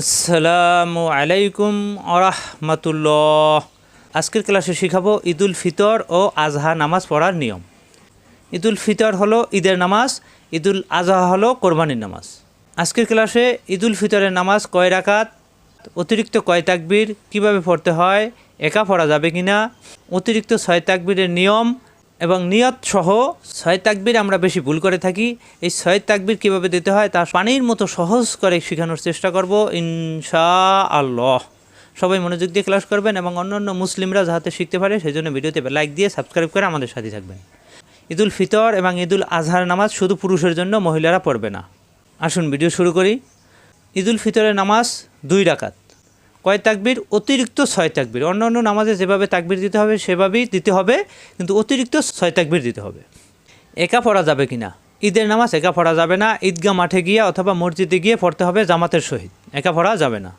আসসালামু আলাইকুম আরহামাতুল্লাহ আজকের ক্লাসে শিখাবো ঈদুল ফিতর ও আজহা নামাজ পড়ার নিয়ম। ঈদুল ফিতর হলো ঈদের নামাজ, ঈদুল আজহা হলো কোরবানির নামাজ। আজকের ক্লাসে ঈদুল ফিতরের নামাজ কয় রাকাত, অতিরিক্ত কয় তাকবীর, কীভাবে পড়তে হয়, একা পড়া যাবে কিনা, অতিরিক্ত ছয় তাকবীরের নিয়ম এবং নিয়ত সহ ছয় তাকবীর আমরা বেশি ভুল করে থাকি। এই ছয় তাকবীর কীভাবে দিতে হয়? তা পানির মতো সহজ করে শেখানোর চেষ্টা করব ইনশা আল্লাহ সবাই মনোযোগ দিয়ে ক্লাস করবেন এবং অন্যান্য মুসলিমরা যাতে শিখতে পারে সেই জন্য ভিডিওতে লাইক দিয়ে সাবস্ক্রাইব করে আমাদের সাথে থাকবেন। ঈদুল ফিতর এবং ঈদুল আজহার নামাজ শুধু পুরুষের জন্য, মহিলারা পড়বে না। আসুন, ভিডিও শুরু করি। ঈদুল ফিতরের নামাজ দুই রাকাত। কয় তাকবির? অতিরিক্ত ছয় তাকবির। অন্য অন্য নামাজে যেভাবে তাকবির দিতে হবে, সেভাবেই দিতে হবে, কিন্তু অতিরিক্ত ছয় তাকবির দিতে হবে। একা পড়া যাবে কি না ঈদের নামাজ একা পড়া যাবে না। ঈদগাহ মাঠে গিয়ে অথবা মসজিদে গিয়ে পড়তে হবে জামাতের সহিত। একা পড়া যাবে না।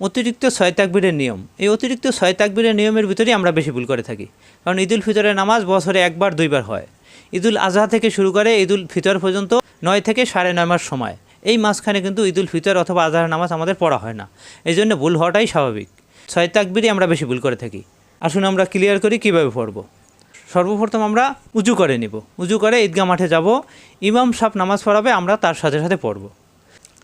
অতিরিক্ত ছয় তাকবীরের নিয়ম। এই অতিরিক্ত ছয় তাকবীরের নিয়মের ভিতরেই আমরা বেশি ভুল করে থাকি। কারণ ঈদুল ফিতরের নামাজ বছরে একবার, দুইবার হয়। ঈদুল আজহা থেকে শুরু করে ঈদুল ফিতর পর্যন্ত নয় থেকে সাড়ে নয় মাস সময়। এই মাঝখানে কিন্তু ঈদুল ফিতর অথবা আজহার নামাজ আমাদের পড়া হয় না। এই জন্য ভুল হওয়াটাই স্বাভাবিক। ছয় তাকবীরই আমরা বেশি ভুল করে থাকি। আসুন আমরা ক্লিয়ার করি কীভাবে পড়ব। সর্বপ্রথম আমরা উজু করে নিব। উজু করে ঈদগাহ মাঠে যাব। ইমাম সাহেব নামাজ পড়াবে, আমরা তার সাথে সাথে পড়ব।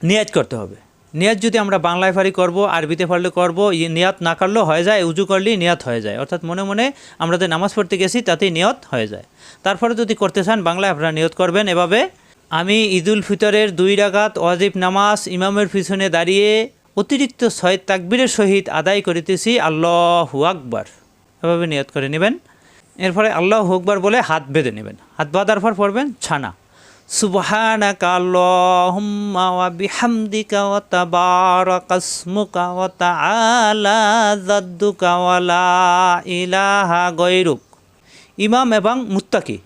নিয়াজ করতে হবে। নিয়াজ যদি আমরা বাংলায় ফারি করব, আরবিতে পারলে করব নিয়াত না করলেও হয়ে যায়, উজু করলেই নিয়াত হয়ে যায়। অর্থাৎ মনে মনে আমরা যে নামাজ পড়তে গেছি, তাতেই নিয়ত হয়ে যায়। তারপরে যদি করতে চান, বাংলায় আপনারা নিয়ত করবেন। এভাবে আমি ঈদুল ফিতরের দুই রাগাত ওয়াজিব নামাজ ইমামের পিছনে দাঁড়িয়ে অতিরিক্ত ছয় তাকবীরের সহিত আদায় করিতেছি, আল্লাহ আকবার। এভাবে নিয়ত করে নেবেন। এরপরে আল্লাহ আকবার বলে হাত বেঁধে নেবেন। হাত বাঁধার পর পড়বেন ছানা। সুবহানাকা ইলাহা ইমাম এবং মুত্তাকি।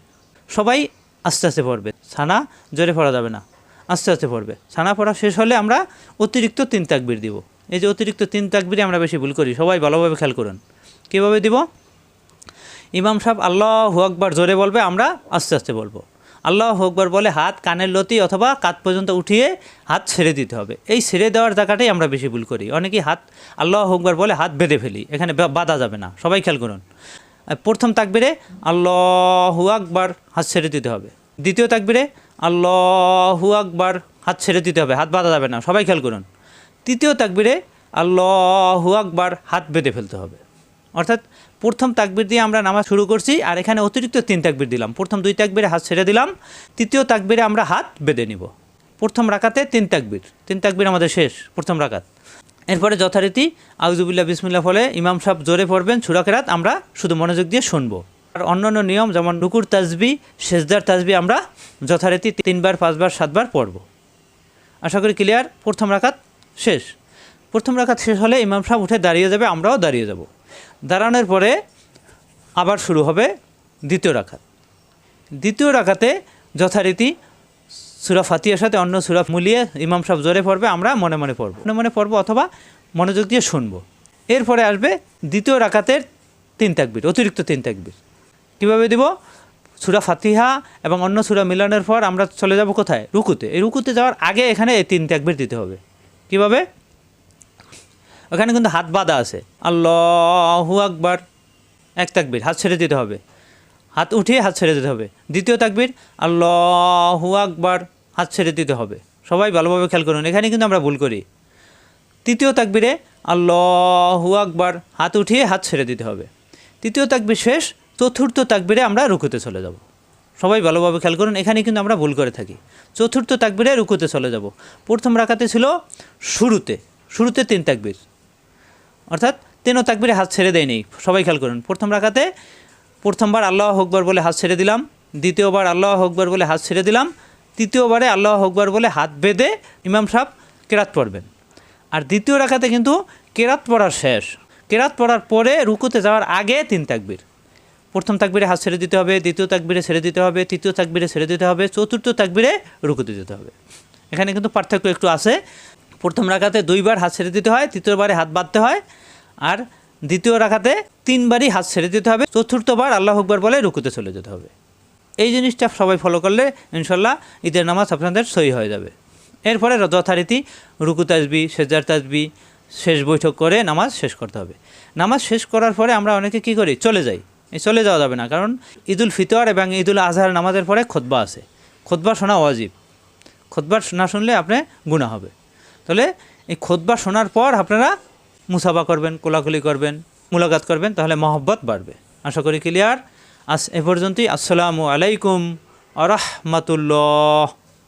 সবাই আস্তে আস্তে পড়বে। ছানা জোরে পড়া যাবে না। আস্তে আস্তে পড়বে। ছানা পড়া শেষ হলে আমরা অতিরিক্ত তিন তাকবির দিব। এই যে অতিরিক্ত তিন তাকবিরে আমরা বেশি ভুল করি। সবাই ভালোভাবে খেয়াল করুন। কীভাবে দিব? ইমাম সাহেব আল্লাহ আকবার জোরে বলবে, আমরা আস্তে আস্তে বলব। আল্লাহ আকবার বলে হাত, কানের লতি অথবা কাত পর্যন্ত উঠিয়ে হাত ছেড়ে দিতে হবে। এই ছেড়ে দেওয়ার জায়গাটাই আমরা বেশি ভুল করি। অনেকেই হাত, আল্লাহ আকবার বলে হাত বেঁধে ফেলি। এখানে বাধা যাবে না। সবাই খেয়াল করুন। প্রথম তাকবিরে আল্লাহু আকবার হাত ছেড়ে দিতে হবে। দ্বিতীয় তাকবিরে আল্লাহু আকবার হাত ছেড়ে দিতে হবে। হাত বাঁধা যাবে না, সবাই খেয়াল করুন। তৃতীয় তাকবিরে আল্লাহু আকবার হাত বেঁধে ফেলতে হবে। অর্থাৎ প্রথম তাকবির দিয়ে আমরা নামাজ শুরু করছি আর এখানে অতিরিক্ত তিন তাকবির দিলাম। প্রথম দুই তাকবিরে হাত ছেড়ে দিলাম, তৃতীয় তাকবিরে আমরা হাত বেঁধে নিব। প্রথম রাকাতে তিন তাকবির। তিন তাকবির আমাদের শেষ, প্রথম রাকাত। এরপরে যথারীতি আউজুবিল্লাহ বিসমিল্লা ফলে ইমাম সাহেব জোরে পড়বেন, সুরাকেরাত আমরা শুধু মনোযোগ দিয়ে শুনব। আর অন্যান্য নিয়ম যেমন রুকুর তাজবি, সেজদার তাজবি আমরা যথারীতি তিনবার, পাঁচবার, সাতবার পড়ব। আশা করি ক্লিয়ার? প্রথম রাখাত শেষ। প্রথম রাকাত শেষ হলে ইমাম সাহেব উঠে দাঁড়িয়ে যাবে, আমরাও দাঁড়িয়ে যাব। দাঁড়ানোর পরে আবার শুরু হবে দ্বিতীয় রাখাত দ্বিতীয় রাখাতে যথারীতি সুরা ফাতিয়ার সাথে অন্য সুরা মুলিয়ে ইমাম সাহেব জোরে পড়বে, আমরা মনে মনে পড়ব। মনে মনে পড়ব অথবা মনোযোগ দিয়ে শুনব। এরপরে আসবে দ্বিতীয় রাকাতের তিন তাকবির, অতিরিক্ত তিন তাকবির। কীভাবে দিব? সুরা ফাতিহা এবং অন্য সুরা মিলানোর পর আমরা চলে যাব কোথায়? রুকুতে। এই রুকুতে যাওয়ার আগে এখানে এই তিন তাকবির দিতে হবে। কীভাবে? ওখানে কিন্তু হাত বাঁধা আছে। আল্লাহু আকবার। এক তাকবির, হাত ছেড়ে দিতে হবে। হাত উঠিয়ে হাত ছেড়ে দিতে হবে। দ্বিতীয় তাকবির, আল্লাহু আকবার, হাত ছেড়ে দিতে হবে। সবাই ভালোভাবে খেয়াল করুন, এখানে কিন্তু আমরা ভুল করি। তৃতীয় তাকবিরে, আল্লাহু আকবার, হাত উঠিয়ে হাত ছেড়ে দিতে হবে। তৃতীয় তাকবির শেষ, চতুর্থ তাকবিরে আমরা রুকুতে চলে যাব। সবাই ভালোভাবে খেয়াল করুন, এখানে কিন্তু আমরা ভুল করে থাকি। চতুর্থ তাকবিরে রুকুতে চলে যাব। প্রথম রাখাতে ছিল শুরুতে শুরুতে তিন তাকবির। অর্থাৎ তেনও তাকবিরে হাত ছেড়ে দেয়নি। সবাই খেয়াল করুন, প্রথম রাখাতে প্রথমবার আল্লাহ আকবর বলে হাত ছেড়ে দিলাম, দ্বিতীয়বার আল্লাহ আকবর বলে হাত ছেড়ে দিলাম, তৃতীয়বারে আল্লাহ আকবর বলে হাত বেঁধে ইমাম সাহেব কেরাত পড়বেন। আর দ্বিতীয় রাখাতে কিন্তু কেরাত পড়ার শেষ। কেরাত পড়ার পরে রুকুতে যাওয়ার আগে তিন তাকবির। প্রথম তাকবিরে হাত ছেড়ে দিতে হবে, দ্বিতীয় তাকবিরে ছেড়ে দিতে হবে, তৃতীয় তাকবিরে ছেড়ে দিতে হবে, চতুর্থ তাকবিরে রুকুতে যেতে হবে। এখানে কিন্তু পার্থক্য একটু আছে। প্রথম রাখাতে দুইবার হাত ছেড়ে দিতে হয়, তৃতীয়বারে হাত বাঁধতে হয়। আর দ্বিতীয় রাখাতে তিনবারই হাত ছেড়ে দিতে হবে, চতুর্থবার আল্লাহ আকবর বলে রুকুতে চলে যেতে হবে। এই জিনিসটা সবাই ফলো করলে ইনশাল্লাহ ঈদের নামাজ আপনাদের সই হয়ে যাবে। এরপরে যথারীতি রুকু তাজবি সেজার তাজবি, শেষ বৈঠক করে নামাজ শেষ করতে হবে। নামাজ শেষ করার পরে আমরা অনেকে কি করি? চলে যাই। এই চলে যাওয়া যাবে না, কারণ ঈদুল ফিতর এবং ঈদুল আজহার নামাজের পরে খোদবা আছে। খোদবা শোনা ওয়াজিব। খোদবা না শুনলে আপনি গুণা হবে। তাহলে এই খোদবা শোনার পর আপনারা মুসাফা করবেন, কোলাকুলি করবেন। মুলাকাত করবেন তাহলে মহব্বত বাড়বে। আশা করি ক্লিয়ার আস এ পর্যন্তই। আসসালামু আলাইকুম আ